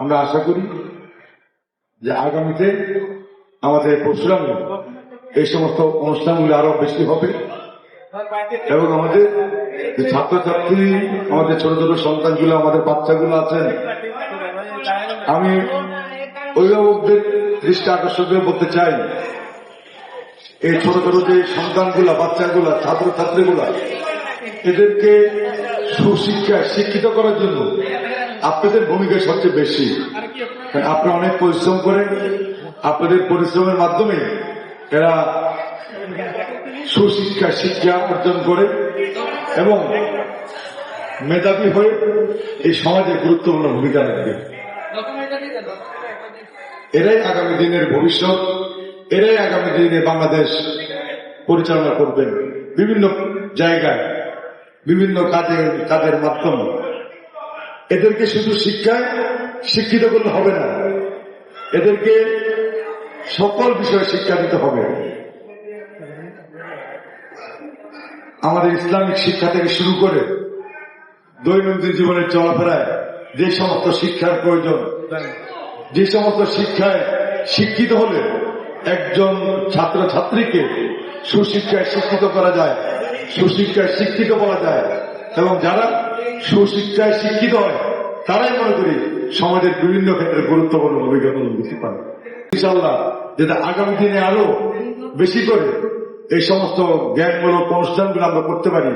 আমরা আশা করি যে আগামীতে আমাদের পরশুরামে এই সমস্ত অনুষ্ঠানগুলি আরও বেশি হবে। এবং আমাদের ছাত্রছাত্রী, আমাদের ছোট ছোট সন্তানগুলো, আমাদের বাচ্চাগুলো আছেন, আমি অভিভাবকদের দৃষ্টি আকর্ষণ করে বলতে চাই। এই ছোট ছোট যে সন্তানগুলা, বাচ্চাগুলা, ছাত্রছাত্রীগুলা, এদেরকে সুশিক্ষায় শিক্ষিত করার জন্য আপনাদের ভূমিকা সবচেয়ে বেশি। আপনারা অনেক পরিশ্রম করেন। আপনাদের পরিশ্রমের মাধ্যমে এরা সুশিক্ষা, শিক্ষা অর্জন করে এবং মেধাবী হয়ে এই সমাজে গুরুত্বপূর্ণ ভূমিকা রাখবে এরাই আগামী দিনের ভবিষ্যৎ। এরাই আগামী দিনে বাংলাদেশ পরিচালনা করবেন। বিভিন্ন জায়গায়, বিভিন্ন কাজে, কাজের মাধ্যমে। এদেরকে শুধু শিক্ষায় শিক্ষিত করলে হবে না। এদেরকে সকল বিষয়ে শিক্ষা দিতে হবে। আমাদের ইসলামিক শিক্ষা থেকে শুরু করে দৈনন্দিন জীবনের চলাফেরায় যে সমস্ত শিক্ষার প্রয়োজন, যে সমস্ত শিক্ষায় শিক্ষিত হলে একজন ছাত্র ছাত্রীকে সুশিক্ষায় শিক্ষিত করা যায়, সুশিক্ষায় শিক্ষিত বলা যায় এবং যারা সুশিক্ষায় শিক্ষিত হয়। তারাই মনে করি সমাজের বিভিন্ন ক্ষেত্রে গুরুত্বপূর্ণ ভূমিকা পালন করতে পারে। ইনশাল্লাহ যেটা আগামী দিনে আরও বেশি করে এই সমস্ত জ্ঞানমূলক অনুষ্ঠানগুলো আমরা করতে পারি,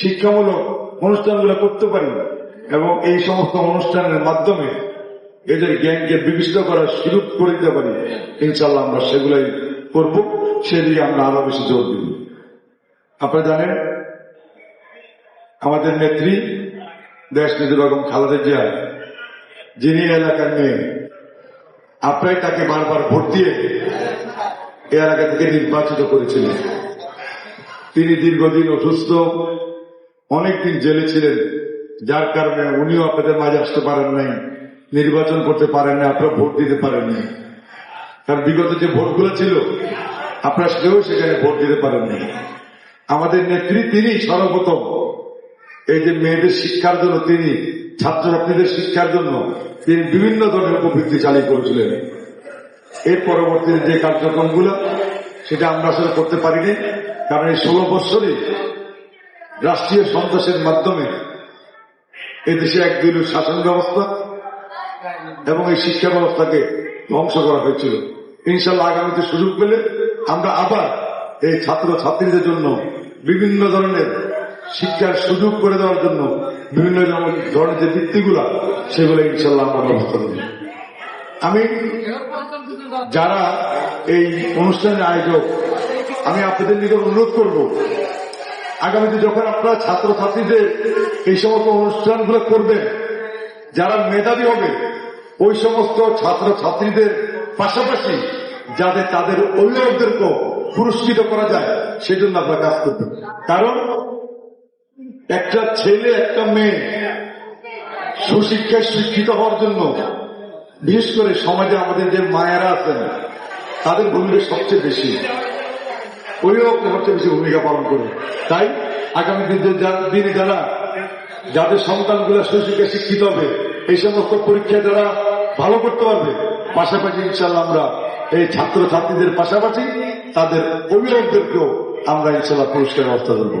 শিক্ষামূলক অনুষ্ঠানগুলো করতে পারি, এবং এই সমস্ত অনুষ্ঠানের মাধ্যমে এদের জ্ঞানকে বিকশিত করার সুযোগ করে দিতে পারি। ইনশাল্লাহ আমরা সেগুলাই করব সেদিকে আমরা আরও বেশি জোর দিব। আপনারা জানেন আমাদের নেত্রী, দেশ নেত্রী বেগম খালেদা জিয়া, যিনি এলাকার মেয়ে আপনারাই তাকে বারবার ভোট দিয়ে এ এলাকা থেকে নির্বাচিত করেছিলেন। তিনি দীর্ঘদিন অসুস্থ, অনেকদিন জেলে ছিলেন, যার কারণে উনিও আপনাদের মাঝে আসতে পারেন নাই, নির্বাচন করতে পারেন না আপনারা ভোট দিতে পারেন নাই। কারণ বিগত যে ভোটগুলো ছিল, আপনারা সেও সেখানে ভোট দিতে পারেননি আমাদের নেত্রী তিনি সর্বপ্রথম এই যে মেয়েদের শিক্ষার জন্য তিনি ছাত্রছাত্রীদের শিক্ষার জন্য তিনি বিভিন্ন ধরনের প্রবৃত্তি চালিয়ে করেছিলেন। এর পরবর্তী যে কার্যক্রমগুলো, সেটা আমরা আসলে করতে পারিনি, কারণ এই ষোলো বৎসরই রাষ্ট্রীয় সন্ত্রাসের মাধ্যমে এদেশে একদিনের শাসন ব্যবস্থা এবং এই শিক্ষা ব্যবস্থাকে ধ্বংস করা হয়েছিল। ইনশাল্লাহ আগামীতে সুযোগ পেলে আমরা আবার এই ছাত্র ছাত্রীদের জন্য বিভিন্ন ধরনের শিক্ষার সুযোগ করে দেওয়ার জন্য বিভিন্ন ধরনের যে বৃত্তিগুলা সেগুলো ইনশাল্লাহ আমরা ব্যবস্থা করব আমি যারা এই অনুষ্ঠানের আয়োজক, আমি আপনাদের নিকট অনুরোধ করব, আগামীতে যখন আপনারা ছাত্রছাত্রীদের এই সমস্ত অনুষ্ঠানগুলো করবেন, যারা মেধাবী হবে, ওই সমস্ত ছাত্র ছাত্রীদের পাশাপাশি যাতে তাদের অভিভাবকদেরকেও পুরস্কৃত করা যায়, সেজন্য আপনারা কাজ করবেন। কারণ একটা ছেলে, একটা মেয়ে সুশিক্ষায় শিক্ষিত হওয়ার জন্য, বিশেষ করে সমাজে আমাদের যে মায়েরা আছেন, তাদের ভূমিকা সবচেয়ে বেশি। অভিভাবকরা সবচেয়ে বেশি ভূমিকা পালন করবে তাই আগামী দিনে যারা, যাদের সন্তানগুলো সুশিক্ষা শিক্ষিত হবে, এই সমস্ত পরীক্ষা যারা ভালো করতে পারবে, পাশাপাশি ইনশাল্লাহ আমরা এই ছাত্র ছাত্রীদের পাশাপাশি তাদের অভিভাবকদেরকেও আমরা ইনশাল্লাহ পুরস্কার ব্যবস্থা করব।